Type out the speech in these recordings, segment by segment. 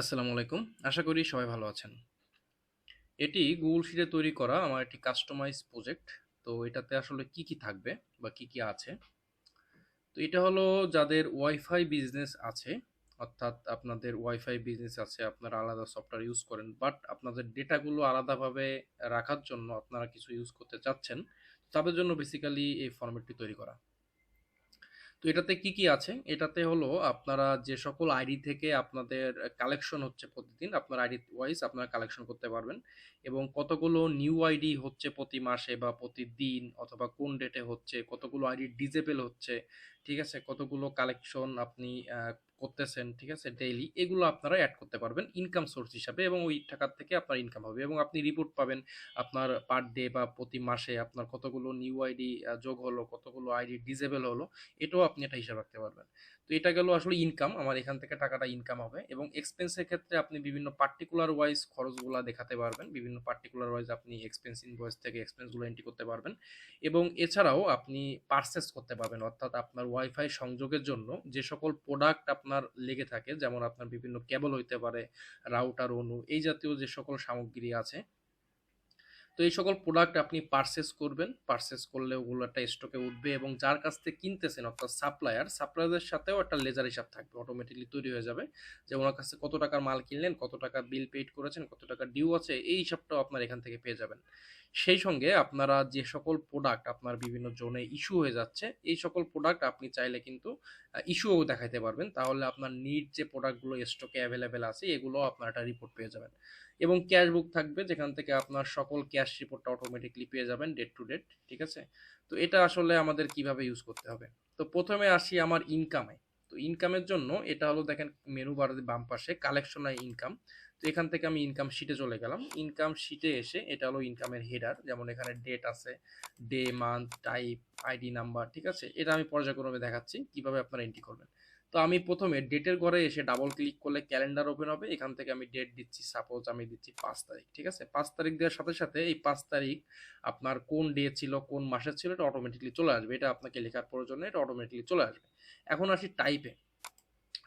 আসসালামু আলাইকুম। আশা করি সবাই ভালো আছেন। এটি গুগল শিটে তৈরি করা আমার একটি কাস্টমাইজ প্রজেক্ট তো এটাতে আসলে কি কি থাকবে বা কি কি আছে? তো এটা হলো যাদের ওয়াইফাই বিজনেস আছে, অর্থাৎ আপনাদের ওয়াইফাই বিজনেস আছে, আপনারা আলাদা সফটওয়্যার ইউজ করেন বাট আপনাদের ডেটাগুলো আলাদাভাবে রাখার জন্য আপনারা কিছু ইউজ করতে চাচ্ছেন, তাদের জন্য বেসিক্যালি এই ফরম্যাটটি তৈরি করা। তো এটাতে কি কি আছে? এটাতে হলো আপনারা যে সকল আইডি থেকে আপনাদের কালেকশন হচ্ছে প্রতিদিন, আপনার আইডি ওয়াইজ আপনারা কালেকশন করতে পারবেন এবং কতগুলো নিউ আইডি হচ্ছে প্রতি মাসে বা প্রতিদিন অথবা কোন ডেটে হচ্ছে, কতগুলো আইডি ডিজেবেল হচ্ছে ঠিক আছে? কতগুলো কালেকশন আপনি করতেছেন, ঠিক আছে? ডেইলি এগুলো আপনারা অ্যাড করতে পারবেন ইনকাম সোর্স হিসাবে এবং ওই টাকার থেকে আপনার ইনকাম হবে এবং আপনি রিপোর্ট পাবেন আপনার পার ডে বা প্রতি মাসে আপনার কতগুলো নিউ আইডি যোগ হলো, কতগুলো আইডি ডিজেবল হলো, এটাও আপনি একটা হিসাব রাখতে পারবেন। তো এটা গেল আসলে ইনকাম আমার এখান থেকে টাকাটা ইনকাম হবে এবং এক্সপেন্সের ক্ষেত্রে আপনি বিভিন্ন পার্টিকুলার ওয়াইজ খরচগুলো দেখাতে পারবেন, বিভিন্ন পার্টিকুলার ওয়াইজ আপনি এক্সপেন্স ইনভয়েস থেকে এক্সপেন্সগুলো এন্ট্রি করতে পারবেন এবং এছাড়াও আপনি পারচেস করতে পারবেন, অর্থাৎ আপনার ওয়াইফাই সংযোগের জন্য যে সকল প্রোডাক্ট আপনার লেগে থাকে, যেমন আপনার বিভিন্ন কেবল হইতে পারে রাউটার অনু, এই জাতীয় যে সকল সামগ্রী আছে তো এই সকল প্রোডাক্ট আপনি পারচেস করবেন পারচেস করলে ওগুলো একটা স্টকে উঠবে এবং যার কাছ থেকে কিনতেছেন, অর্থাৎ সাপ্লায়ার সাপ্লায়ারদের সাথেও একটা লেজার হিসাব থাকবে অটোমেটিকলি তৈরি হয়ে যাবে। যে ওনার কাছে কত টাকার মাল কিনলেন, কত টাকা বিল পেড করেছেন, কত টাকা ডিউ আছে, এই হিসাবটাও আপনার এখান থেকে পেয়ে যাবেন। সেই সঙ্গে আপনারা যে সকল প্রোডাক্ট আপনার বিভিন্ন জোনে ইস্যু হয়ে যাচ্ছে, এই সকল প্রোডাক্ট আপনি চাইলে কিন্তু ইস্যুও দেখাতে পারবেন। তাহলে আপনার নিট যে প্রোডাক্টগুলো স্টকে অ্যাভেলেবেল আছে, এগুলো আপনার একটা রিপোর্ট পেয়ে যাবেন। এবং ক্যাশ বুক থাকবে, যেখান থেকে আপনার সকল ক্যাশ রিপোর্টটা অটোমেটিকলি পেয়ে যাবেন ডেট টু ডেট ঠিক আছে? তো এটা আসলে আমাদের কীভাবে ইউজ করতে হবে? তো প্রথমে আসি আমার ইনকামে তো ইনকামের জন্য, এটা হলো দেখেন মেনু বারের বাম পাশে কালেকশন আর ইনকাম তো এখান থেকে আমি ইনকাম শিটে চলে গেলাম। ইনকাম শিটে এসে এটা হলো ইনকামের হেডার যেমন এখানে ডেট আছে day month type ID number ঠিক আছে? এটা আমি পর্যায়ক্রমে দেখাচ্ছি, কীভাবে আপনারা এন্ট্রি করবেন। তো আমি প্রথমে ডেটের ঘরে এসে ডাবল ক্লিক করলে ক্যালেন্ডার ওপেন হবে। এখান থেকে আমি ডেট দিচ্ছি সাপোজ আমি দিচ্ছি পাঁচ তারিখ, ঠিক আছে? পাঁচ তারিখ দেওয়ার সাথে সাথে এই পাঁচ তারিখ আপনার কোন ডে ছিল, কোন মাসের ছিল, এটা অটোমেটিকলি চলে আসবে। এটা আপনাকে লেখার প্রয়োজন এটা অটোমেটিকলি চলে আসবে। এখন আসি টাইপে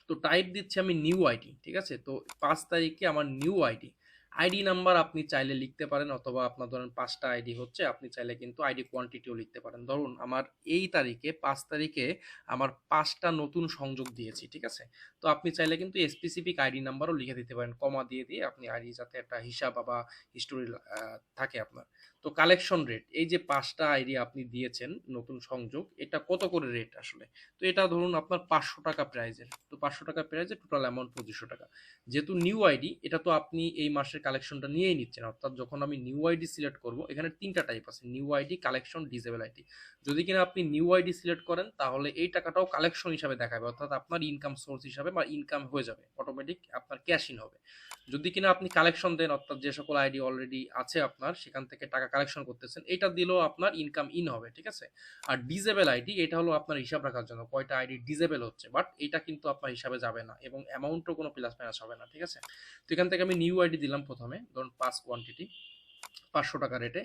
তো টাইপ দিচ্ছি আমি নিউ আইডি ঠিক আছে? তো পাঁচ তারিখে আমার নিউ আইডি আইডি নাম্বার আপনি চাইলে লিখতে পারেন, অথবা আপনার ধরেন পাঁচটা আইডি হচ্ছে, আপনি চাইলে কিন্তু আইডি কোয়ান্টিটিও লিখতে পারেন। ধরুন, আমার এই তারিখে, পাঁচ তারিখে আমার পাঁচটা নতুন সংযোগ দিয়েছি, ঠিক আছে? তো আপনি চাইলে কিন্তু স্পেসিফিক আইডি নাম্বারও লিখে দিতে পারেন কমা দিয়ে দিয়ে আপনি আইডি যাতে একটা হিসাব বা হিস্টোরি থাকে আপনার। তো কালেকশন রেট এই যে পাঁচটা আইডি আপনি দিয়েছেন নতুন সংযোগ, এটা কত করে রেট আসলে? তো এটা ধরুন আপনার পাঁচশো টাকা প্রাইজের তো পাঁচশো টাকা প্রাইজের টোটাল অ্যামাউন্ট পঁচিশশো টাকা। যেহেতু নিউ আইডি এটা তো আপনি এই মাসের কালেকশনটা নিয়েই নিচ্ছেন। অর্থাৎ যখন আমি নিউ আইডি সিলেক্ট করব, এখানে তিনটা টাইপ আছে new ID collection disable ID যদি কিনা আপনি নিউ আইডি সিলেক্ট করেন, তাহলে এই টাকাটাও কালেকশন হিসাবে দেখাবে। অর্থাৎ আপনার ইনকাম সোর্স হিসাবে বা ইনকাম হয়ে যাবে। অটোমেটিক আপনার ক্যাশ ইন হবে। যদি কিনা আপনি কালেকশন দেন, অর্থাৎ যে সকল আইডি অলরেডি আছে আপনার, সেখান থেকে টাকা কালেকশন করতেছেন, এটা দিলেও আপনার ইনকাম ইন হবে, ঠিক আছে? আর ডিজেবল আইডি এটা হলো আপনার হিসাব রাখার জন্য, কয়টা আইডি ডিজেবল হচ্ছে বাট এটা কিন্তু আপনার হিসাবে যাবে না, এবং অ্যামাউন্টও কোনো প্লাস মাইনাস হবে না, ঠিক আছে? তো এখান থেকে আমি নিউ আইডি দিলাম প্রথমে, ধরুন পাঁচ কোয়ান্টিটি পাঁচশো টাকা রেটে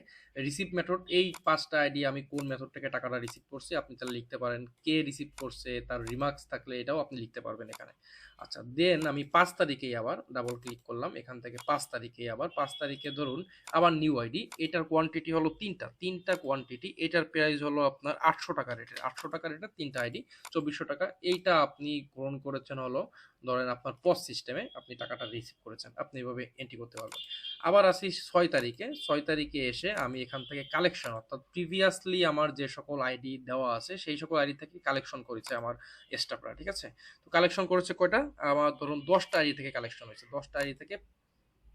রিসিভ মেথড এই পাঁচটা আইডি আমি কোন মেথড থেকে টাকাটা রিসিভ করছি, আপনি তাহলে লিখতে পারেন কে রিসিভ করছে, তার রিমার্কস থাকলে এটাও আপনি লিখতে পারবেন এখানে। আচ্ছা দেন আমি পাঁচ তারিখেই আবার ডাবল ক্লিক করলাম। এখান থেকে পাঁচ তারিখে আবার, পাঁচ তারিখে ধরুন আবার নিউ আইডি এটার কোয়ান্টিটি হলো তিনটা। তিনটা কোয়ান্টিটি এটার প্রাইস হলো আপনার আটশো টাকা রেটের আটশো টাকা রেটের তিনটা আইডি চব্বিশশো টাকা। এইটা আপনি গ্রহণ করেছেন হলো, ধরেন আপনার পস সিস্টেমে আপনি টাকাটা রিসিভ করেছেন। আপনি এভাবে এন্ট্রি করতে পারবেন। আবার আসি ছয় তারিখে। ছয় তারিখে এসে আমি এখান থেকে কালেকশন অর্থাৎ প্রিভিয়াসলি আমার যে সকল আইডি দেওয়া আছে, সেই সকল আইডি থেকে কালেকশন করেছে আমার স্টাফরা ঠিক আছে? তো কালেকশন করেছে কয়টা? আমার ধরুন দশটা আইডি থেকে কালেকশন হয়েছে। দশটা আইডি থেকে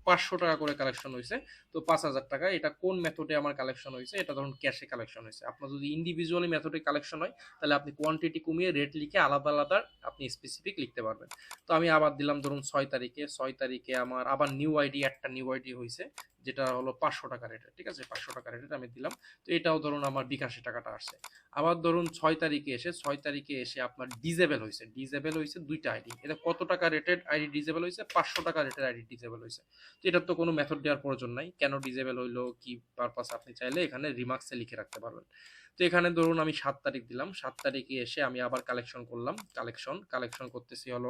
পাঁচশো টাকা করে কালেকশন হয়েছে তো পাঁচ হাজার টাকা, এটা কোন মেথডে আমার কালেকশন হয়েছে এটা ধরুন ক্যাশে কালেকশন হয়েছে আপনার যদি ইন্ডিভিজুয়ালি মেথডে কালেকশন হয়, তাহলে আপনি কোয়ান্টিটি কমিয়ে রেট লিখে আলাদা আলাদা আপনি স্পেসিফিক লিখতে পারবেন। তো আমি আবার দিলাম ধরুন ছয় তারিখে ছয় তারিখে আমার আবার নিউ আইডি একটা নিউ আইডি হয়েছে যেটা হলো পাঁচশো টাকা রেটের ঠিক আছে? পাঁচশো টাকা রেটের আমি দিলাম। তো এটাও ধরুন আমার বিকাশে টাকাটা আসছে। আবার ধরুন ছয় তারিখে এসে, ছয় তারিখে এসে আপনার ডিজেবল হয়েছে ডিজেবল হয়েছে দুইটা আইডি এটা কত টাকা রেটেড আইডি ডিজেবল হয়েছে পাঁচশো টাকা রেটের আইডি ডিজেবল হয়েছে এটার তো কোনো মেথড দেওয়ার প্রয়োজন নাই। কেন ডিজেবল হইল, কি পারপাস আপনি চাইলে এখানে রিমার্কসে লিখে রাখতে পারবেন। তো এখানে ধরুন আমি সাত তারিখ দিলাম। সাত তারিখে এসে আমি আবার কালেকশন করলাম। কালেকশন কালেকশন করতেছি হলো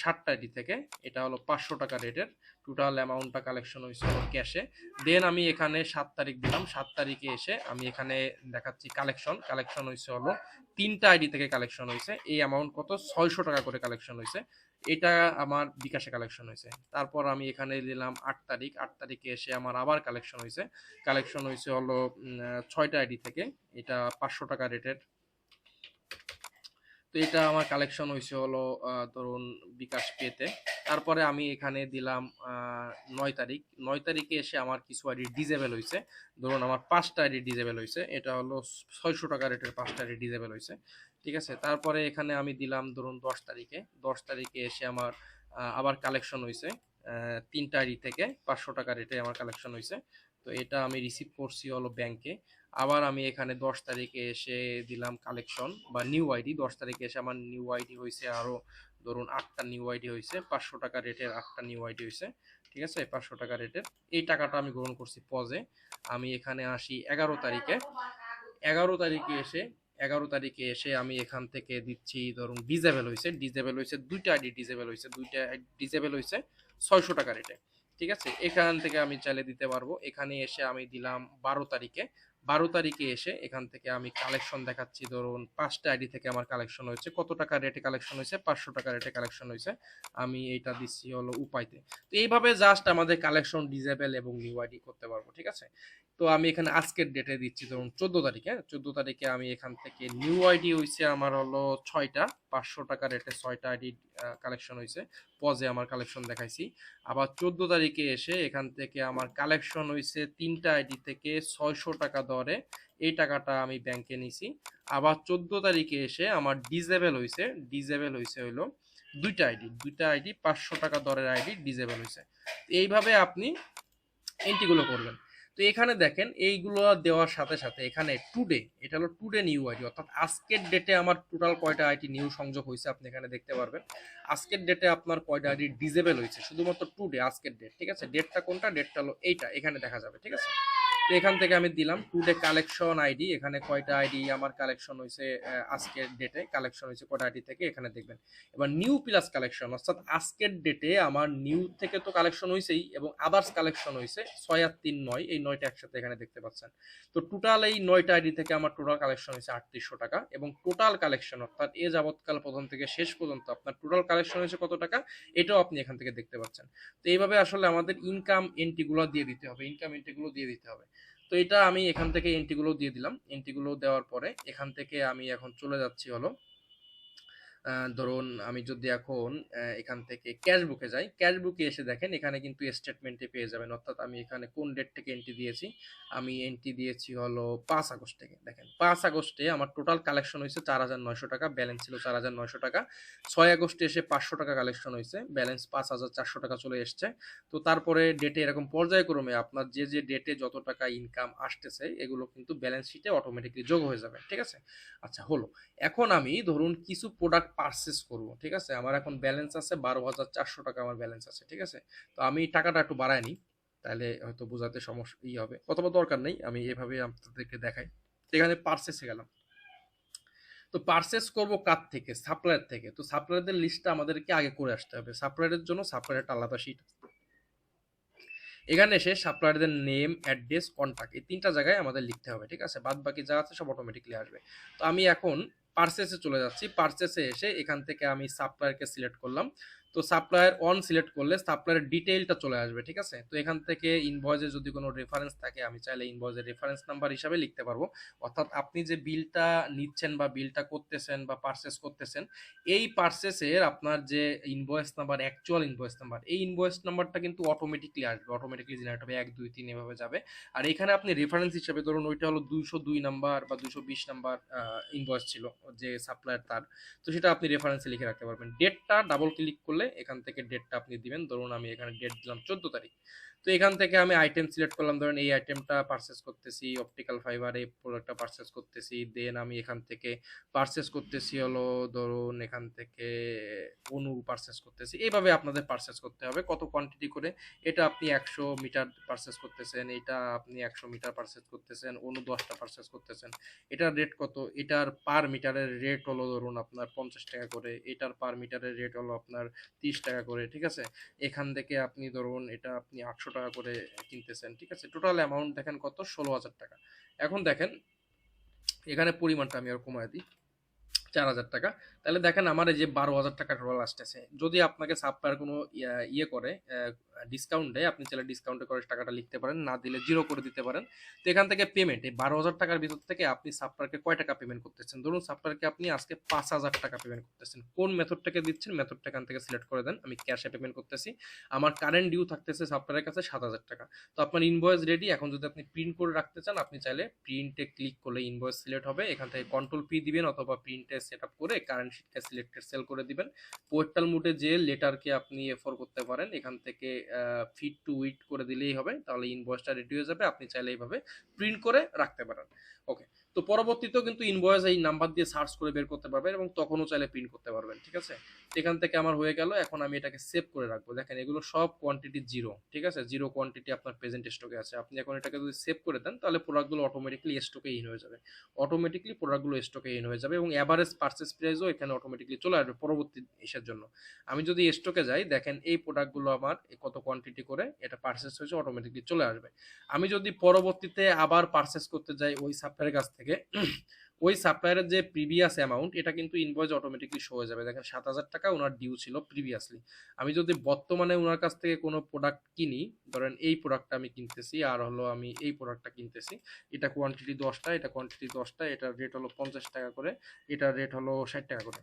ষাটটা আইডি থেকে। এটা হলো পাঁচশো টাকা রেটের টোটাল অ্যামাউন্টটা কালেকশন হয়েছে হলো ক্যাশে দেন আমি এখানে সাত তারিখ দিলাম। সাত তারিখে এসে আমি এখানে দেখাচ্ছি কালেকশন কালেকশন হয়েছে হলো তিনটা আইডি থেকে কালেকশন হয়েছে এই অ্যামাউন্ট কত? ছয়শো টাকা করে কালেকশন হয়েছে এটা আমার বিকাশে কালেকশন হয়েছে। তারপর আমি এখানে নিলাম আট তারিখ। আট তারিখে এসে আমার আবার কালেকশন হয়েছে। কালেকশন হয়েছে হলো ছয়টা আইডি থেকে। এটা পাঁচশো টাকা রেটের তো এটা আমার কালেকশন হয়েছে হলো ধরুন বিকাশ পেতে। তারপরে আমি এখানে দিলাম নয় তারিখ। নয় তারিখে এসে আমার কিছু আইডি ডিজেবল হয়েছে ধরুন আমার পাঁচটা আইডি ডিজেবল হয়েছে এটা হলো ছয়শো টাকা রেটের পাঁচটা আইডি ডিজেবল হয়েছে ঠিক আছে? তারপরে এখানে আমি দিলাম ধরুন দশ তারিখে। দশ তারিখে এসে আমার আবার কালেকশন হয়েছে তিনটা আইডি থেকে পাঁচশো টাকা রেটে আমার কালেকশন হয়েছে তো এটা আমি রিসিভ করছি হলো ব্যাংকে আবার আমি এখানে দশ তারিখে এসে দিলাম কালেকশন বা নিউ আইডি দশ তারিখে এসে আমার নিউ আইডি হয়েছে আরও ধরুন আটটা নিউ আইডি হয়েছে, পাঁচশো টাকা রেটের আটটা নিউ আইডি হয়েছে, ঠিক আছে? পাঁচশো টাকা রেটের এই টাকাটা আমি গ্রহণ করছি পজে আমি এখানে আসি এগারো তারিখে। এগারো তারিখে এসে, এগারো তারিখে এসে আমি এখান থেকে দিচ্ছি ধরুন ডিজেবল হয়েছে ডিজেবল হয়েছে, দুইটা আইডি ডিজেবল হয়েছে, দুইটা ডিজেবল হয়েছে, ছয়শো টাকা রেটে ঠিক আছে? এখান থেকে আমি চাইলে দিতে পারব। এখানে এসে আমি দিলাম বারো তারিখে। বারো তারিখে এসে এখান থেকে আমি কালেকশন দেখাচ্ছি। ধরুন, পাঁচটা আইডি থেকে আমার কালেকশন হয়েছে। কত টাকা রেটে কালেকশন হয়েছে? পাঁচশো টাকা রেটে কালেকশন হয়েছে। আমি এইটা দিচ্ছি হলো উপায়তে। তো এইভাবে জাস্ট আমাদের কালেকশন ডিজেবল এবং নিউ আইডি করতে পারব, ঠিক আছে? তো আমি এখানে আজকের ডেটে দিচ্ছি, ধরুন চোদ্দ তারিখে চোদ্দ তারিখে আমি এখান থেকে নিউ আইডি হয়েছে আমার হলো ছয়টা, পাঁচশো টাকা রেটে ছয়টা আইডি কালেকশন হয়েছে পজে আমার কালেকশন দেখাইছি। আবার চোদ্দ তারিখে এসে এখান থেকে আমার কালেকশন হয়েছে তিনটা আইডি থেকে ছয়শো টাকা দরে। এই টাকাটা আমি ব্যাংকে নিছি। আবার চোদ্দ তারিখে এসে আমার ডিজেবেল হয়েছে ডিজেবেল হয়েছে হলো দুইটা আইডি দুইটা আইডি পাঁচশো টাকা দরের আইডি ডিজেবেল হয়েছে এইভাবে আপনি এন্ট্রিগুলো করবেন। তো এখানে দেখেন, এইগুলো দেওয়ার সাথে সাথে এখানে টুডে এটা হলো টুডে নিউ আইডি অর্থাৎ আজকের ডেটে আমার টোটাল কয়টা আইডি নিউ সংযোগ হয়েছে আপনি এখানে দেখতে পারবেন। আজকের ডেটে আপনার কয়টা আইডি ডিজেবল হয়েছে, শুধুমাত্র টুডে আজকের ডেট ঠিক আছে? ডেটটা কোনটা? ডেটটা হলো এইটা, এখানে দেখা যাবে, ঠিক আছে? তো এখান থেকে আমি দিলাম টুডে কালেকশন আইডি এখানে কয়টা আইডি আমার কালেকশন হয়েছে আজকের ডেটে কালেকশন হয়েছে কয়টা আইডি থেকে এখানে দেখবেন। এবার নিউ প্লাস কালেকশন অর্থাৎ আজকের ডেটে আমার নিউ থেকে তো কালেকশন হয়েছেই এবং আদার্স কালেকশন হয়েছে ছয় আর তিন নয়, এই নয়টা একসাথে এখানে দেখতে পাচ্ছেন। তো টোটাল এই নয়টা আইডি থেকে আমার টোটাল কালেকশন হয়েছে আটত্রিশশো টাকা এবং টোটাল কালেকশন অর্থাৎ এ যাবৎকাল প্রথম থেকে শেষ পর্যন্ত আপনার টোটাল কালেকশন হয়েছে কত টাকা, এটাও আপনি এখান থেকে দেখতে পাচ্ছেন। তো এইভাবে আসলে আমাদের ইনকাম এন্ট্রিগুলো দিয়ে দিতে হবে ইনকাম এন্ট্রিগুলো দিয়ে দিতে হবে। তো এটা আমি এখান থেকে এন্ট্রিগুলো দিয়ে দিলাম। এন্ট্রিগুলো দেওয়ার পরে এখান থেকে আমি এখন চলে যাচ্ছি হলো ধরুন আমি যদি এখন এখান থেকে ক্যাশ বুকে যাই ক্যাশ বুকে এসে দেখেন এখানে কিন্তু স্টেটমেন্টে পেয়ে যাবেন। অর্থাৎ আমি এখানে কোন ডেট থেকে এন্ট্রি দিয়েছি? আমি এন্ট্রি দিয়েছি হলো পাঁচ আগস্ট থেকে, দেখেন। পাঁচ আগস্টে আমার টোটাল কালেকশন হয়েছে চার হাজার নয়শো টাকা ব্যালেন্স ছিল চার হাজার নয়শো টাকা। ছয় আগস্টে এসে পাঁচশো টাকা কালেকশন হয়েছে ব্যালেন্স পাঁচ হাজার চারশো টাকা চলে এসছে। তো তারপরে ডেটে এরকম পর্যায়ক্রমে আপনার যে যে ডেটে যত টাকা ইনকাম আসতেছে, এগুলো কিন্তু ব্যালেন্স শিটে অটোমেটিকলি যোগ হয়ে যাবে, ঠিক আছে? আচ্ছা হলো। এখন আমি ধরুন কিছু প্রোডাক্ট পারচেস করব, ঠিক আছে? আমার এখন ব্যালেন্স আছে বারো হাজার চারশো টাকা আমার ব্যালেন্স আছে, ঠিক আছে? তো আমি টাকাটা একটু বাড়াই নিই, তাহলে হয়তো বোঝাতে সমস্যা ই হবে। অথবা দরকার নেই, আমি এভাবে আপনাদেরকে দেখাই। এখানে পারচেসে গেলাম। তো পারচেস করব কার থেকে? সাপ্লায়ার থেকে। তো সাপ্লায়ারদের লিস্টটা আমাদেরকে আগে করে আসতে হবে। সাপ্লায়ারের জন্য সাপ্লায়ারটা আলাদা শিট এখানে এসে সাপ্লায়ারদের নেম অ্যাড্রেস কন্ট্যাক্ট এই তিনটা জায়গায় আমাদের লিখতে হবে, ঠিক আছে? বাদ বাকি যা আছে সব অটোমেটিকলি আসবে। তো আমি এখন পারচেসে চলে যাচ্ছি। পার্সেসে এসে এখান থেকে আমি সাপ্লায়ারকে সিলেক্ট করলাম। তো সাপ্লায়ার অন সিলেক্ট করলে সাপ্লায়ারের ডিটেইলটা চলে আসবে, ঠিক আছে? তো এখান থেকে ইনভয়েসে যদি কোনো রেফারেন্স থাকে, আমি চাইলে ইনভয়েসের রেফারেন্স নাম্বার হিসাবে লিখতে পারব। অর্থাৎ আপনি যে বিলটা নিচ্ছেন বা বিলটা করতেছেন বা পারচেস করতেছেন, এই পারচেসের আপনার যে invoice number actual invoice number এই ইনভয়েস নাম্বারটা কিন্তু অটোমেটিকলি আসবে অটোমেটিকলি জেনারেট হবে, এক, দুই, তিন এভাবে যাবে। আর এখানে আপনি রেফারেন্স হিসাবে ধরুন ওইটা হলো দুইশো দুই নাম্বার বা দুইশো বিশ নাম্বার ইনভয়েস ছিল, যে সাপ্লায়ার তার। তো সেটা আপনি রেফারেন্সে লিখে রাখতে পারবেন। ডেটটা ডাবল ক্লিক করলে এখান থেকে ডেটটা আপনি দিবেন। ধরুন আমি এখানে ডেট দিলাম চোদ্দ তারিখ। তো এখান থেকে আমি আইটেম সিলেক্ট করলাম। ধরেন এই আইটেমটা পারচেস করতেছি অপটিক্যাল ফাইবার এই প্রোডাক্টটা পারচেস করতেছি। দেন আমি এখান থেকে পারচেস করতেছি হলো, ধরুন এখান থেকে অনু পারচেস করতেছি। এইভাবে আপনাদের পারচেস করতে হবে। কত কোয়ান্টিটি করে? এটা আপনি একশো মিটার পারচেস করতেছেন, এটা আপনি একশো মিটার পারচেস করতেছেন, অনু দশটা পারচেস করতেছেন। এটার রেট কত? এটার পার মিটারের রেট হলো ধরুন আপনার পঞ্চাশ টাকা করে। এটার পার মিটারের রেট হলো আপনার তিরিশ টাকা করে, ঠিক আছে? এখান থেকে আপনি ধরুন এটা আপনি আটশো টাকা করে কিনতেছেন, ঠিক আছে? টোটাল অ্যামাউন্ট দেখেন কত? ষোলো হাজার টাকা। এখন দেখেন, এখানে পরিমাণটা আমি আর কমায় দিই। চার হাজার টাকা। তাহলে দেখেন আমার এই যে বারো হাজার টাকা টোটাল আসতেছে। যদি আপনাকে সাপ্লায়ার কোনো ইয়া- করে ডিসকাউন্ট দেয়, আপনি চাইলে ডিসকাউন্টে করে টাকাটা লিখতে পারেন, না দিলে জিরো করে দিতে পারেন। তো এখান থেকে পেমেন্ট এই বারো হাজার টাকার ভিতর থেকে আপনি সাপ্লায়ারকে কয় টাকা পেমেন্ট করতেছেন? ধরুন সাপ্লায়ারকে আপনি আজকে পাঁচ হাজার টাকা পেমেন্ট করতেছেন। কোন মেথডটাকে দিচ্ছেন? মেথডটা এখান থেকে সিলেক্ট করে দেন। আমি ক্যাশে পেমেন্ট করতেছি। আমার কারেন্ট ডিউ থাকতেছে সাপ্লায়ারের কাছে সাত হাজার টাকা। তো আপনার ইনভয়েস রেডি এখন যদি আপনি প্রিন্ট করে রাখতে চান, আপনি চাইলে প্রিন্টে ক্লিক করলে ইনভয়েস সিলেক্ট হবে। এখান থেকে কন্ট্রোল পি দিবেন অথবা প্রিন্টে সেট আপ করে কারেন্ট শিটকে সিলেক্টেড সেল করে দিবেন। পোর্টাল মোডে যে লেটারকে আপনি এফর করতে পারেন, এখান থেকে ফিট টু উইট করে দিলেই হবে। তাহলে ইনভয়েসটা রেডি হয়ে যাবে। আপনি চাইলে এইভাবে প্রিন্ট করে রাখতে পারেন। ওকে তো পরবর্তীতেও কিন্তু ইনভয়েস এই নাম্বার দিয়ে সার্চ করে বের করতে পারবেন এবং তখনও চাইলে প্রিন্ট করতে পারবেন, ঠিক আছে? এখান থেকে আমার হয়ে গেল, এখন আমি এটাকে সেভ করে রাখব। দেখেন, এগুলো সব কোয়ান্টিটি জিরো ঠিক আছে? জিরো কোয়ান্টিটি আপনার প্রেজেন্ট স্টকে আছে। আপনি এখন এটাকে যদি সেভ করে দেন, তাহলে প্রোডাক্টগুলো অটোমেটিকলি স্টকে ইন হয়ে যাবে। অটোমেটিকলি প্রোডাক্টগুলো স্টকে ইন হয়ে যাবে এবং অ্যাভারেজ পার্চেস প্রাইসও এখানে অটোমেটিকলি চলে আসবে পরবর্তী ইসের জন্য। আমি যদি স্টকে যাই, দেখেন, এই প্রোডাক্টগুলো আমার কত কোয়ান্টিটি করে, এটা পার্চেস হয়েছে অটোমেটিকলি চলে আসবে। আমি যদি পরবর্তীতে আবার পার্চেস করতে যাই, ওই সাপ্লায়ারের কাছ থেকে ওই সাপ্লায়ারের যে প্রিভিয়াস অ্যামাউন্ট এটা কিন্তু ইনভয়েস অটোমেটিকলি শো হয়ে যাবে। দেখেন, সাত হাজার টাকা ওনার ডিউ ছিল প্রিভিয়াসলি আমি যদি বর্তমানে ওনার কাছ থেকে কোনো প্রোডাক্ট কিনি, ধরেন এই প্রোডাক্টটা আমি কিনতেছি, আর হলো আমি এই প্রোডাক্টটা কিনতেছি, এটা কোয়ান্টিটি দশটা, এটা কোয়ান্টিটি দশটা, এটার রেট হলো পঞ্চাশ টাকা করে, এটার রেট হলো ষাট টাকা করে।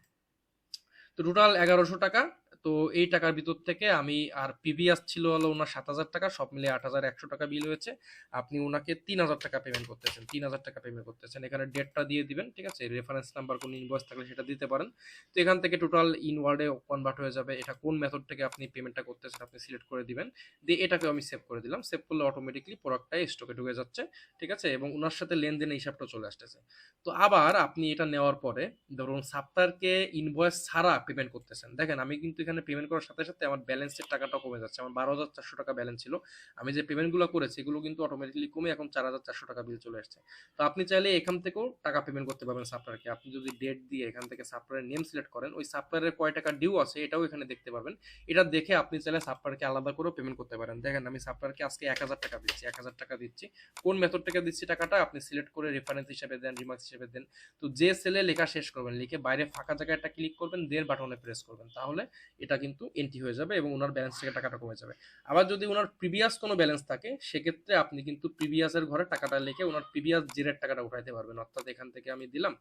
তো টোটাল এগারোশো টাকা তো এই টাকার ভিতর থেকে আমি আর প্রিভিয়াস ছিল হলো ওনার সাত হাজার টাকা, সব মিলে আট হাজার একশো টাকা বিল হয়েছে। আপনি ওনাকে তিন হাজার টাকা পেমেন্ট করতেছেন, তিন হাজার টাকা পেমেন্ট করতেছেন। এখানে ডেটটা দিয়ে দিবেন, ঠিক আছে? রেফারেন্স নাম্বার কোনো ইনভয়েস থাকলে সেটা দিতে পারেন। তো এখান থেকে টোটাল ইনওয়ার্ডে কনভার্ট হয়ে যাবে এটা কোন মেথড থেকে আপনি পেমেন্টটা করতেছেন আপনি সিলেক্ট করে দিবেন। দিয়ে এটাকে আমি সেভ করে দিলাম। সেভ করলে অটোমেটিকলি প্রোডাক্টটা স্টকে ঢুকে যাচ্ছে, ঠিক আছে? এবং ওনার সাথে লেনদেনের হিসাবটা চলে আসতেছে। তো আবার আপনি এটা নেওয়ার পরে ধরুন সাপ্তারকে ইনভয়েস ছাড়া পেমেন্ট করতেছেন। দেখেন, আমি কিন্তু এখানে পেমেন্ট করার সাথে সাথে আমার ব্যালেন্সের টাকাটা কমে যাচ্ছে। আমার বারো হাজার চারশো টাকা ব্যালেন্স ছিল। আমি যে পেমেন্টগুলো করেছি, এগুলো কিন্তু অটোমেটিকলি কমে এখন চার হাজার চারশো টাকা বিল চলে আসছে। তো আপনি চাইলে এখান থেকেও টাকা পেমেন্ট করতে পারবেন সাপ্লায়ারকে আপনি যদি ডেট দিয়ে এখান থেকে সাপ্লায়ারের নেম সিলেক্ট করেন, ওই সাপ্লায়ারের কয় টাকা ডিউ আছে, এটাও এখানে দেখতে পারবেন। এটা দেখে আপনি চাইলে সাপ্লায়ারকে আলাদা করেও পেমেন্ট করতে পারেন। দেখেন, আমি সাপ্লায়ারকে আজকে এক হাজার টাকা দিচ্ছি, এক হাজার টাকা দিচ্ছি। কোন মেথড থেকে দিচ্ছি টাকাটা? আপনি সিলেক্ট করে রেফারেন্স হিসেবে দেন রিমার্কস হিসেবে দেন। তো যে সেলে লেখা শেষ করবেন, লিখে বাইরে ফাঁকা জায়গায় একটা ক্লিক করবেন দের বাটনে প্রেস করবেন। তাহলে এটা কিন্তু এন্ট্রি হয়ে যাবে এবং ওনার ব্যালেন্স থেকে টাকাটা কমে যাবে। আবার যদি ওনার প্রিভিয়াস কোনো ব্যালেন্স থাকে, সেক্ষেত্রে আপনি কিন্তু প্রিভিয়াসের ঘরে টাকাটা লিখে ওনার প্রিভিয়াস জিরের টাকাটা উঠাইতে পারবেন, অর্থাৎ এখান থেকে আমি দিলাম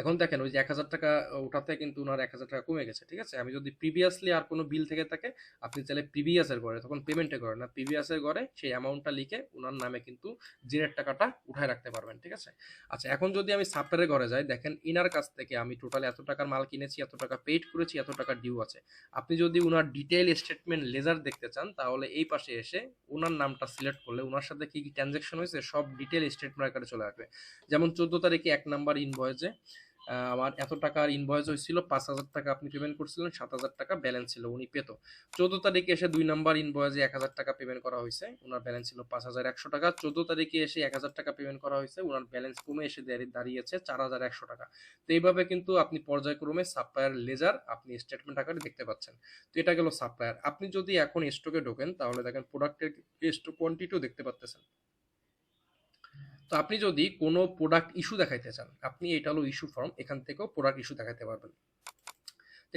এখন দেখেন ওই যে এক হাজার টাকা ওঠাতে কিন্তু ওনার এক হাজার টাকা কমে গেছে, ঠিক আছে? আমি যদি প্রিভিয়াসলি আর কোনো বিল থেকে থাকে, আপনি চাইলে প্রিভিয়াসের ঘরে, তখন পেমেন্টে করেন না প্রিভিয়াসের ঘরে সেই অ্যামাউন্টটা লিখে ওনার নামে কিন্তু জিরের টাকাটা উঠায় রাখতে পারবেন, ঠিক আছে? আচ্ছা এখন যদি আমি সাপ্টারের ঘরে যাই, দেখেন ইনার কাছ থেকে আমি টোটাল এত টাকার মাল কিনেছি, এত টাকা পেইড করেছি, এত টাকা ডিউ আছে। আপনি যদি ওনার ডিটেইল স্টেটমেন্ট লেজার দেখতে চান, তাহলে এই পাশে এসে ওনার নামটা সিলেক্ট করলে ওনার সাথে কি কি ট্রানজ্যাকশন হয়েছে, সব ডিটেল স্টেটমেন্ট আকারে চলে আসবে। যেমন চোদ্দ তারিখে এক নাম্বার ইনভয়েসে আমার এত টাকার ইনভয়েস হয়েছিল, পাঁচ হাজার টাকা আপনি পেমেন্ট করছিলেন, সাত হাজার টাকা ব্যালেন্স ছিল উনি পেত। চোদ্দ তারিখে এসে দুই নাম্বার ইনভয়েসে এক হাজার টাকা পেমেন্ট করা হয়েছে ওনার ব্যালেন্স ছিল পাঁচ হাজার একশো টাকা। চোদ্দ তারিখে এসে এক হাজার টাকা পেমেন্ট করা হয়েছে ওনার ব্যালেন্স কমে এসে দাঁড়িয়েছে চার হাজার একশো টাকা। তো এইভাবে কিন্তু আপনি পর্যায়ক্রমে সাপ্লায়ার লেজার আপনি স্টেটমেন্ট আকারে দেখতে পাচ্ছেন। তো এটা গেল সাপ্লায়ার আপনি যদি এখন স্টকে ঢোকেন, তাহলে দেখেন প্রোডাক্টের স্টক কোয়ান্টিটিও দেখতে পাচ্ছেন তো আপনি যদি কোনো প্রোডাক্ট ইস্যু দেখাইতে চান, আপনি এটা হলো ইস্যু ফর্ম এখান থেকেও প্রোডাক্ট ইস্যু দেখাতে পারবেন।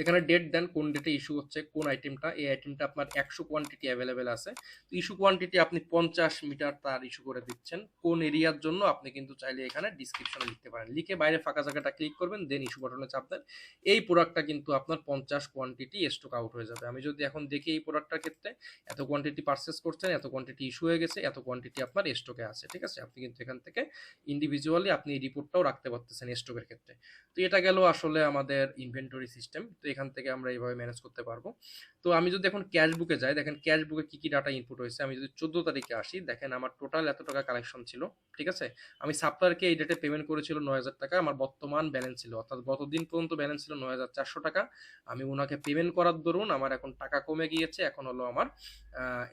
এখানে ডেট দেন কোন ডেটে ইস্যু হচ্ছে, কোন আইটেমটা এই আইটেমটা আপনার একশো কোয়ান্টিটি অ্যাভেলেবেল আছে। তো ইস্যু কোয়ান্টিটি আপনি পঞ্চাশ মিটার তার ইস্যু করে দিচ্ছেন। কোন এরিয়ার জন্য আপনি কিন্তু চাইলে এখানে ডিসক্রিপশনে লিখতে পারেন। লিখে বাইরে ফাঁকা জায়গাটা ক্লিক করবেন দেন ইস্যু বাটনে চাপ দেন। এই প্রোডাক্টটা কিন্তু আপনার পঞ্চাশ কোয়ান্টিটি স্টক আউট হয়ে যাবে। আমি যদি এখন দেখি এই প্রোডাক্টটার ক্ষেত্রে, এত কোয়ান্টিটি পারচেস করছেন, এত কোয়ান্টিটি ইস্যু হয়ে গেছে, এত কোয়ান্টিটি আপনার স্টকে আছে, ঠিক আছে? আপনি কিন্তু এখান থেকে ইন্ডিভিজুয়ালি আপনি এই রিপোর্টটাও রাখতে পারতেছেন স্টকের ক্ষেত্রে। তো এটা গেল আসলে আমাদের ইনভেন্টরি সিস্টেম তো এখান থেকে আমরা এইভাবে ম্যানেজ করতে পারব। তো আমি যদি এখন ক্যাশ বুকে যাই, দেখেন ক্যাশ বুকে কী, কি ডাটা ইনপুট হয়েছে, আমি যদি চোদ্দ তারিখে আসি, দেখেন আমার টোটাল এত টাকা কালেকশন ছিল, ঠিক আছে? আমি সাপ্লায়ারকে এই ডেটে পেমেন্ট করেছিল নয় হাজার টাকা, আমার বর্তমান ব্যালেন্স ছিল, অর্থাৎ গতদিন পর্যন্ত ব্যালেন্স ছিল নয় হাজার চারশো টাকা। আমি ওনাকে পেমেন্ট করার দরুন আমার এখন টাকা কমে গিয়েছে, এখন হলো আমার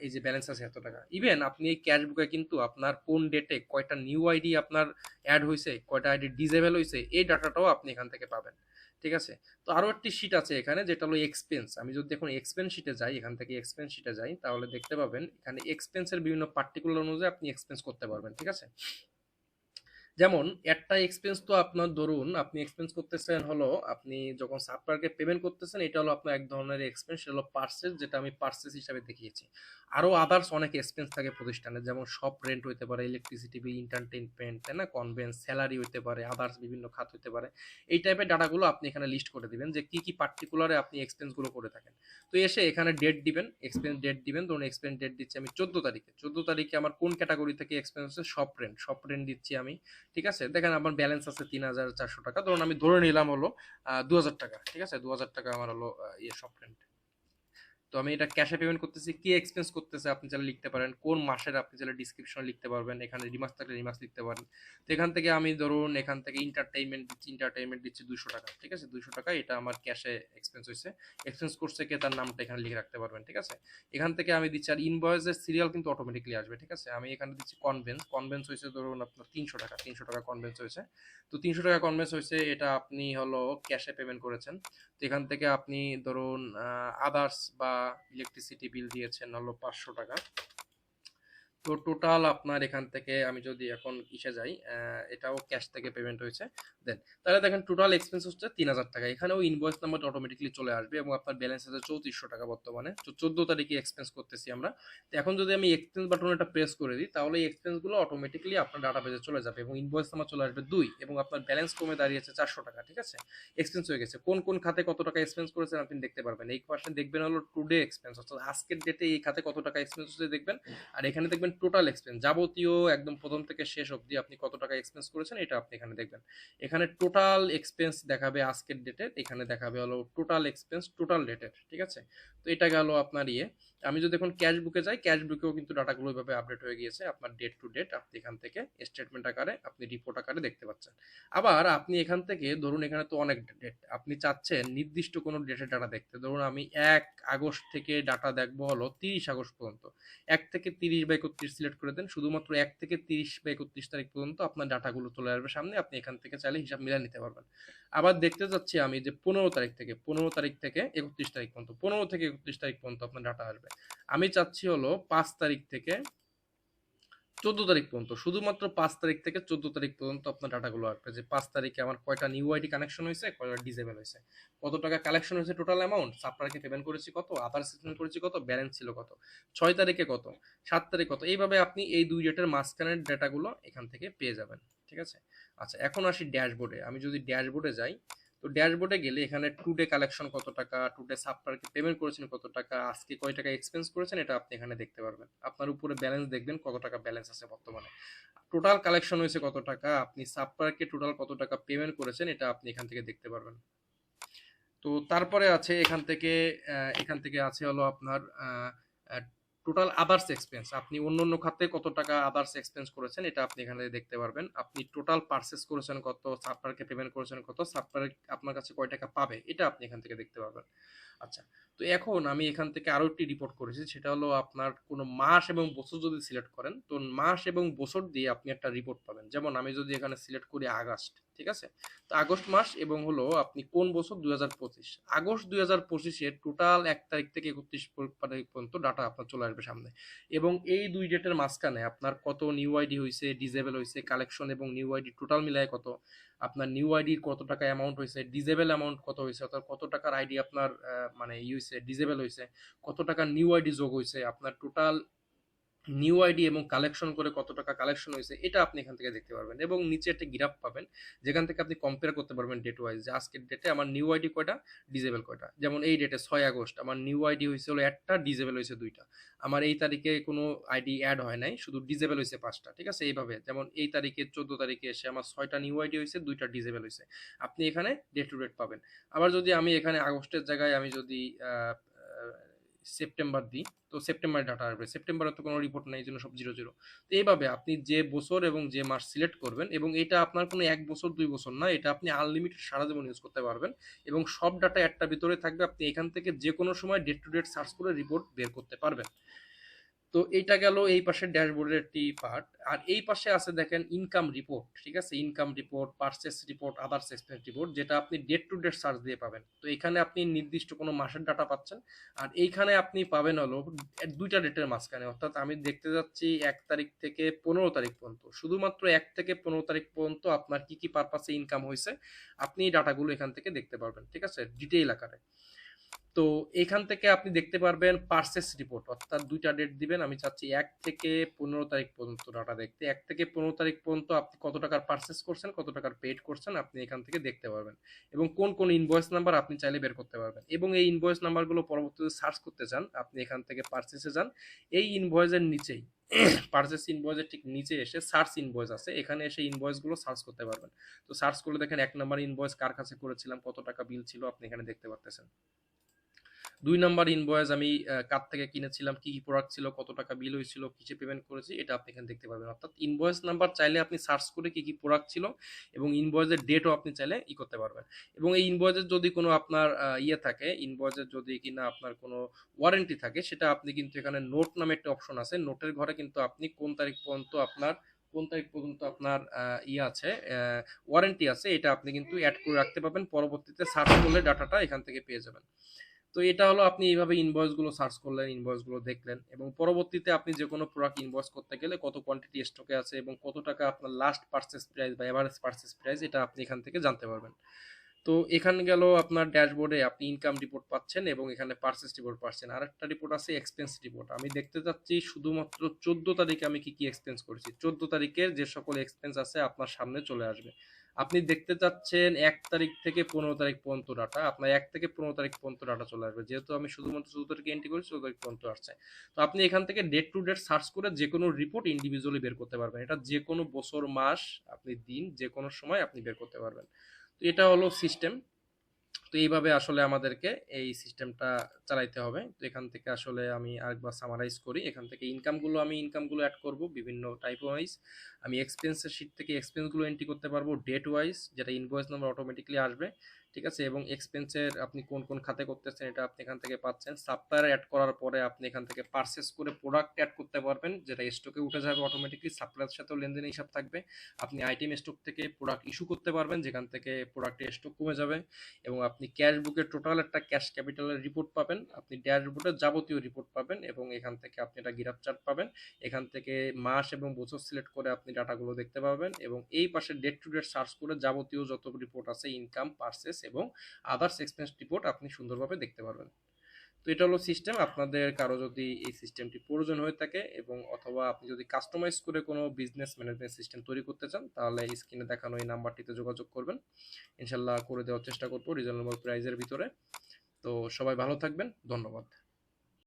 এই যে ব্যালেন্স আছে এত টাকা। ইভেন আপনি এই ক্যাশ বুকে কিন্তু আপনার কোন ডেটে কয়টা নিউ আইডি আপনার অ্যাড হয়েছে, কয়টা আইডি ডিজেবল হয়েছে, এই ডাটাটাও আপনি এখান থেকে পাবেন। ঠিক আছে? তো আরও একটি শিট আছে এখানে, যেটা হলো এক্সপেন্স আমি যদি এখন এক্সপেন্স শিটে যাই, এখান থেকে এক্সপেন্স শিটে যাই, তাহলে দেখতে পাবেন, এখানে এক্সপেন্সের বিভিন্ন পার্টিকুলার অনুযায়ী আপনি এক্সপেন্স করতে পারবেন, ঠিক আছে? যেমন, একটা এক্সপেন্স তো আপনার ধরুন, আপনি এক্সপেন্স করতেছেন হলো, আপনি যখন সাপ্লায়ারকে পেমেন্ট করতেছেন, এটা হলো আপনার এক ধরনের এক্সপেন্স হলো পার্সেস যেটা আমি পার্সেস হিসাবে দেখিয়েছি। আরও আদার্স অনেক এক্সপেন্স থাকে প্রতিষ্ঠানে, যেমন শপ রেন্ট হইতে পারে ইলেকট্রিসিটি বিল ইন্টারটেনমেন্ট তাই না? কনভেন্স স্যালারি হইতে পারে আদার্স বিভিন্ন খাত হইতে পারে। এই টাইপের ডাটাগুলো আপনি এখানে লিস্ট করে দিবেন, যে কি কি পার্টিকুলারে আপনি এক্সপেন্সগুলো করে থাকেন। তো এসে এখানে ডেট দিবেন এক্সপেন্স ডেট দিবেন, ধরুন এক্সপেন্স ডেট দিচ্ছি আমি চোদ্দ তারিখে। চোদ্দ তারিখে আমার কোন ক্যাটাগরি থেকে এক্সপেন্স হচ্ছে? শপ রেন্ট শপ রেন্ট দিচ্ছি আমি। ঠিক আছে? দেখেন আমার ব্যালেন্স আছে তিন হাজার চারশো টাকা। ধরুন আমি ধরে নিলাম হলো দু হাজার টাকা, ঠিক আছে? দু হাজার টাকা আমার হলো ইয়ে সব তো আমি এটা ক্যাশে পেমেন্ট করতেছি, কি এক্সপেন্স করতেছে আপনি চাইলে লিখতে পারেন, কোন মাসের আপনি চাইলে ডিসক্রিপশন লিখতে পারবেন, এখানে রিমার্স থাকলে রিমার্স লিখতে পারেন। তো এখান থেকে আমি ধরুন এখান থেকে ইন্টারটেইনমেন্ট দিচ্ছি ইন্টারটেইনমেন্ট দিচ্ছি দুশো টাকা, ঠিক আছে? দুশো টাকা, এটা আমার ক্যাশে এক্সপেন্স হয়েছে। এক্সপেন্স করছে কে? তার নামটা এখানে লিখে রাখতে পারবেন, ঠিক আছে? এখান থেকে আমি দিচ্ছি, আর ইনভয়েসের সিরিয়াল কিন্তু অটোমেটিকলি আসবে, ঠিক আছে? আমি এখানে দিচ্ছি কনভেন্স কনভেন্স হয়েছে ধরুন আপনার তিনশো টাকা তিনশো টাকা কনভেন্স হয়েছে। তো তিনশো টাকা কনভেন্স হয়েছে, এটা আপনি হলো ক্যাশে পেমেন্ট করেছেন। তো এখান থেকে আপনি ধরুন আদার্স বা ইলেকট্রিসিটি বিল দিয়েছেন হলো পাঁচশো টাকা। তো টোটাল আপনার এখান থেকে আমি যদি এখন ইসে যাই এটাও ক্যাশ থেকে পেমেন্ট হয়েছে। দেন তাহলে দেখেন টোটাল এক্সপেন্স হচ্ছে তিন হাজার টাকা। এখানেও ইনভয়েস নাম্বার অটোমেটিকলি চলে আসবে এবং আপনার ব্যালেন্স আছে চৌত্রিশশো টাকা বর্তমানে। তো চোদ্দ তারিখে এক্সপেন্স করতেছি আমরা। তো এখন যদি আমি এক্সপেন্স বাটন এটা প্রেস করে দিই, তাহলে এই এক্সপেন্সগুলো অটোমেটিকলি আপনার ডাটা পেজে চলে যাবে এবং ইনভয়েস নাম্বার চলে আসবে দুই এবং আপনার ব্যালেন্স কমে দাঁড়িয়েছে চারশো টাকা, ঠিক আছে? এক্সপেন্স হয়ে গেছে। কোন কোন খাতে কত টাকা এক্সপেন্স করেছেন আপনি দেখতে পারবেন। এই পাশে দেখবেন হলো টুডে এক্সপেন্স অর্থাৎ আজকের ডেটে এই খাতে কত টাকা এক্সপেন্স হচ্ছে দেখবেন। আর এখানে দেখবেন টোটাল এক্সপেন্স যাবতীয় একদম প্রথম থেকে শেষ অবধি আপনি কত টাকা এক্সপেন্স করেছেন, এটা আপনি এখানে দেখবেন। এখানে টোটাল এক্সপেন্স দেখাবে আজকের ডেটের এখানে দেখাবে হলো টোটাল এক্সপেন্স টোটাল ডেটের ঠিক আছে? তো এটা গেল আপনার ইয়ে। আমি যদি এখন ক্যাশ বুকে যাই ক্যাশ বুকেও কিন্তু ডাটাগুলো এভাবে আপডেট হয়ে গিয়েছে, আপনার ডেট টু ডেট আপনি এখান থেকে স্টেটমেন্ট আকারে, আপনি রিপোর্ট আকারে দেখতে পাচ্ছেন। আবার আপনি এখান থেকে, ধরুন এখানে তো অনেক ডেট আপনি চাচ্ছেন নির্দিষ্ট কোনো ডেটের ডাটা দেখতে। ধরুন আমি এক আগস্ট থেকে ডাটা দেখব হলো তিরিশ আগস্ট পর্যন্ত। এক থেকে তিরিশ বা একত্রিশ সিলেক্ট করে দেন। শুধুমাত্র এক থেকে তিরিশ বা একত্রিশ তারিখ পর্যন্ত আপনার ডাটাগুলো চলে আসবে সামনে। আপনি এখান থেকে চাইলে হিসাব মিলিয়ে নিতে পারবেন। আবার দেখতে যাচ্ছি আমি যে পনেরো তারিখ থেকে, পনেরো তারিখ থেকে একত্রিশ তারিখ পর্যন্ত, পনেরো থেকে একত্রিশ তারিখ পর্যন্ত আপনার ডাটা আসবে। আমি চাচ্ছি হলো পাঁচ তারিখ থেকে চোদ্দ তারিখ পর্যন্ত, শুধুমাত্র পাঁচ তারিখ থেকে চোদ্দ তারিখ পর্যন্ত আপনার ডাটাগুলো আসবে যে পাঁচ তারিখে আমার কয়টা নিউ আইডি কানেকশন হয়েছে, কয়টা ডিজেবল হয়েছে। কত টাকা কালেকশন হয়েছে টোটাল অ্যামাউন্ট সাপ্লারকে পেমেন্ট করেছি কত আদার সেটেলমেন্ট করেছি কত ব্যালেন্স ছিল কত, ছয় তারিখে কত, সাত তারিখ কত, এইভাবে আপনি এই দুই ডেটের মাঝখানের ডেটাগুলো এখান থেকে পেয়ে যাবেন, ঠিক আছে? আচ্ছা এখন আসি ড্যাশবোর্ডে আমি যদি ড্যাশবোর্ডে যাই তো ড্যাশবোর্ডে গেলে এখানে টুডে কালেকশন কত টাকা টুডে সাপ্লারকে পেমেন্ট করেছেন কত টাকা, আজকে কয় টাকা এক্সপেন্স করেছেন এটা আপনি এখানে দেখতে পারবেন। আপনার উপরে ব্যালেন্স দেখবেন কত টাকা ব্যালেন্স আছে বর্তমানে। টোটাল কালেকশন হয়েছে কত টাকা, আপনি সাপ্লারকে টোটাল কত টাকা পেমেন্ট করেছেন এটা আপনি এখান থেকে দেখতে পারবেন। তো তারপরে আছে এখান থেকে এখান থেকে আছে হলো আপনার টোটাল আদার্স এক্সপেন্স আপনি অন্য অন্য খাতে কত টাকা আদার্স এক্সপেন্স করেছেন, এটা আপনি এখানে দেখতে পারবেন। আপনি টোটাল পারচেস করেছেন কত সাপ্লারকে পেমেন্ট করেছেন কত সাপ্লার আপনার কাছে কয় টাকা পাবে, এটা আপনি এখান থেকে দেখতে পারবেন। আচ্ছা তো এখন আমি এখান থেকে আরও একটি রিপোর্ট করেছি, সেটা হলো আপনার কোনো মাস এবং বছর যদি সিলেক্ট করেন, তো মাস এবং বছর দিয়ে আপনি একটা রিপোর্ট পাবেন। যেমন আমি যদি এখানে সিলেক্ট করি আগস্ট, ঠিক আছে? তো আগস্ট মাস এবং হলো আপনি কোন বছর? দুই হাজার পঁচিশ। আগস্ট দুই হাজার পঁচিশের টোটাল এক তারিখ থেকে একত্রিশ তারিখ পর্যন্ত ডাটা আপনার চলে আসবে সামনে। এবং এই দুই ডেটের মাঝখানে আপনার কত নিউ আইডি হয়েছে ডিজেবল হয়েছে কালেকশন এবং নিউ আইডি টোটাল মিলায় কত? আপনার নিউ আইডির কত টাকা অ্যামাউন্ট হয়েছে ডিজেবল অ্যামাউন্ট কত হয়েছে অর্থাৎ কত টাকার আইডি আপনার মানে ই হয়েছে ডিজেবল হয়েছে কত টাকা নিউ আইডি যোগ হয়েছে আপনার টোটাল নিউ আইডি এবং কালেকশন করে কত টাকা কালেকশন হয়েছে, এটা আপনি এখান থেকে দেখতে পারবেন। এবং নিচে একটা গ্রাফ পাবেন, যেখান থেকে আপনি কম্পেয়ার করতে পারবেন ডেট ওয়াইজ যে আজকের ডেটে আমার নিউ আইডি কয়টা ডিজেবল কয়টা। যেমন এই ডেটে ছয় আগস্ট, আমার নিউ আইডি হয়েছে হলো একটা ডিজেবল হয়েছে দুইটা। আমার এই তারিখে কোনো আইডি অ্যাড হয় নাই, শুধু ডিজেবল হয়েছে পাঁচটা, ঠিক আছে? এইভাবে। যেমন এই তারিখে চোদ্দ তারিখে এসে আমার ছয়টা নিউ আইডি হয়েছে, দুইটা ডিজেবল হয়েছে। আপনি এখানে ডেট টু ডেট পাবেন। আবার যদি আমি এখানে আগস্টের জায়গায় আমি যদি সেপ্টেম্বর দিই তো সেপ্টেম্বর ডাটা আসবে। সেপ্টেম্বরে তো কোনো রিপোর্ট নেই জন্য সব জিরো জিরো তো এইভাবে আপনি যে বছর এবং যে মাস সিলেক্ট করবেন এবং এটা আপনার কোনো এক বছর, দুই বছর না, এটা আপনি আনলিমিটেড সারা জীবন ইউজ করতে পারবেন এবং সব ডাটা একটা ভিতরে থাকবে, আপনি এখান থেকে যে কোনো সময় ডেট টু ডেট সার্চ করে রিপোর্ট বের করতে পারবেন। তো এইটা গেল এই পাশে ড্যাশবোর্ডের একটি পার্ট। আর এই পাশে আছে দেখেন ইনকাম রিপোর্ট ঠিক আছে? Income report purchase report others expense report যেটা আপনি ডেট টু ডেট সার্চ দিয়ে পাবেন। তো এখানে আপনি নির্দিষ্ট কোনো মাসের ডাটা পাচ্ছেন। আর এইখানে আপনি পাবেন হলো দুইটা ডেটের মাঝখানে। অর্থাৎ আমি দেখতে যাচ্ছি এক তারিখ থেকে পনেরো তারিখ পর্যন্ত। শুধুমাত্র এক থেকে পনেরো তারিখ পর্যন্ত আপনার কি কি পারপাসে ইনকাম হয়েছে, আপনি এই ডাটাগুলো এখান থেকে দেখতে পারবেন, ঠিক আছে? ডিটেইল আকারে। তো এখান থেকে আপনি দেখতে পারবেন পার্সেস রিপোর্ট অর্থাৎ দুইটা ডেট দিবেন। আমি চাচ্ছি এক থেকে পনেরো তারিখ পর্যন্ত ডাটা দেখতে। এক থেকে পনেরো তারিখ পর্যন্ত আপনি কত টাকার পার্সেস করছেন, কত টাকার পেড করছেন, আপনি এখান থেকে দেখতে পারবেন। এবং কোন কোন ইনভয়েস নাম্বার আপনি চাইলে বের করতে পারবেন। এবং এই ইনভয়েস নাম্বারগুলো পরবর্তীতে সার্চ করতে চান, আপনি এখান থেকে পার্সেসে যান। এই ইনভয়েসের নিচেই পার্সেস ইনভয়েসের ঠিক নিচে এসে সার্চ ইনভয়েস আছে। এখানে এসে ইনভয়েসগুলো সার্চ করতে পারবেন। তো সার্চ করলে দেখেন এক নাম্বার ইনভয়েস কার কাছে করেছিলাম, কত টাকা বিল ছিল, আপনি এখানে দেখতে পারতেছেন। দুই নাম্বার ইনভয়েস আমি কার থেকে কিনেছিলাম, কি কি প্রোডাক্ট ছিল, কত টাকা বিল হয়েছিল, কিসে পেমেন্ট করেছি, এটা আপনি এখানে দেখতে পাবেন। অর্থাৎ ইনভয়েস নাম্বার চাইলে আপনি সার্চ করে কি কি প্রোডাক্ট ছিল এবং ইনভয়েসের ডেটও আপনি চাইলে ই করতে পারবেন। এবং এই ইনভয়েসের যদি কোনো আপনার ইয়ে থাকে ইনভয়েসের যদি কিনা আপনার কোনো ওয়ারেন্টি থাকে, সেটা আপনি কিন্তু এখানে নোট নামে একটা অপশন আছে। নোটের ঘরে কিন্তু আপনি কোন তারিখ পর্যন্ত আপনার, কোন তারিখ পর্যন্ত আপনার ইয়ে আছে ওয়ারেন্টি আছে, এটা আপনি কিন্তু অ্যাড করে রাখতে পারবেন। পরবর্তীতে সার্চ করলে ডাটাটা এখান থেকে পেয়ে যাবেন। তো এটা হলো আপনি এইভাবে ইনভয়েসগুলো সার্চ করলেন ইনভয়েসগুলো দেখলেন এবং পরবর্তীতে আপনি যে কোনো প্রোডাক্ট ইনভয়েস করতে গেলে কত কোয়ান্টিটি স্টকে আছে এবং কত টাকা আপনার লাস্ট পারচেস প্রাইস বা এভারেজ পারচেস প্রাইস এটা আপনি এখান থেকে জানতে পারবেন। তো এখানে গেল আপনার ড্যাশবোর্ডে আপনি ইনকাম রিপোর্ট পাচ্ছেন এবং এখানে পারচেস রিপোর্ট পাচ্ছেন। আর একটা রিপোর্ট আছে এক্সপেন্স রিপোর্ট আমি দেখতে চাচ্ছি শুধুমাত্র চোদ্দ তারিখে আমি কি কি এক্সপেন্স করেছি। চোদ্দ তারিখের যে সকল এক্সপেন্স আছে আপনার সামনে চলে আসবে। আপনি দেখতে চাচ্ছেন এক তারিখ থেকে পনেরো তারিখ পর্যন্ত ডাটা, আপনার এক থেকে পনেরো তারিখ পর্যন্ত ডাটা চলে আসবে। যেহেতু আমি শুধুমাত্র চোদ্দ তারিখে এন্ট্রি করি চোদ্দ তারিখ পর্যন্ত আসছে। তো আপনি এখান থেকে ডেট টু ডেট সার্চ করে যে কোনো রিপোর্ট ইন্ডিভিজুয়ালি বের করতে পারবেন। এটা যে কোনো বছর, মাস, আপনি দিন, যে কোনো সময় আপনি বের করতে পারবেন। তো এটা হলো সিস্টেম তো এইভাবে আসলে আমাদেরকে এই সিস্টেমটা চালাইতে হবে। তো এখান থেকে আসলে আমি আরেকবার সামারাইজ করি। এখান থেকে ইনকামগুলো আমি ইনকামগুলো অ্যাড করব বিভিন্ন টাইপ ওয়াইজ আমি এক্সপেন্সের শিট থেকে এক্সপেন্সগুলো এন্ট্রি করতে পারব ডেট ওয়াইজ যেটা ইনভয়েস নাম্বার অটোমেটিকলি আসবে। ঠিক আছে? এবং এক্সপেন্সের আপনি কোন কোন খাতে করতেছেন এটা আপনি এখান থেকে পাচ্ছেন। সাপ্লায়ার অ্যাড করার পরে আপনি এখান থেকে পারচেস করে প্রোডাক্ট অ্যাড করতে পারবেন, যেটা স্টকে উঠে যাবে অটোমেটিকলি সাপ্লায়ার সাথেও লেনদেন হিসাব থাকবে। আপনি আইটেম স্টক থেকে প্রোডাক্ট ইস্যু করতে পারবেন, যেখান থেকে প্রোডাক্টের স্টক কমে যাবে। এবং আপনি ক্যাশ বুকের টোটাল একটা ক্যাশ ক্যাপিটালের রিপোর্ট পাবেন। আপনি ড্যাশবোর্ডের যাবতীয় রিপোর্ট পাবেন এবং এখান থেকে আপনি একটা গিরাপ চার্ট পাবেন। এখান থেকে মাস এবং বছর সিলেক্ট করে আপনি ডাটাগুলো দেখতে পাবেন এবং এই পাশে ডেট টু ডেট সার্চ করে যাবতীয় যত রিপোর্ট আছে ইনকাম পার্সেস এবং আদার্স এক্সপেন্স রিপোর্ট আপনি সুন্দরভাবে দেখতে পারবেন। তো এটা হলো সিস্টেম আপনাদের কারও যদি এই সিস্টেমটি প্রয়োজন হয়ে থাকে এবং অথবা আপনি যদি কাস্টমাইজ করে কোনো বিজনেস ম্যানেজমেন্ট সিস্টেম তৈরি করতে চান, তাহলে স্ক্রিনে দেখানো এই নাম্বারটিতে যোগাযোগ করবেন। ইনশাল্লাহ করে দেওয়ার চেষ্টা করব রিজনেবল প্রাইজের ভিতরে। তো সবাই ভালো থাকবেন, ধন্যবাদ।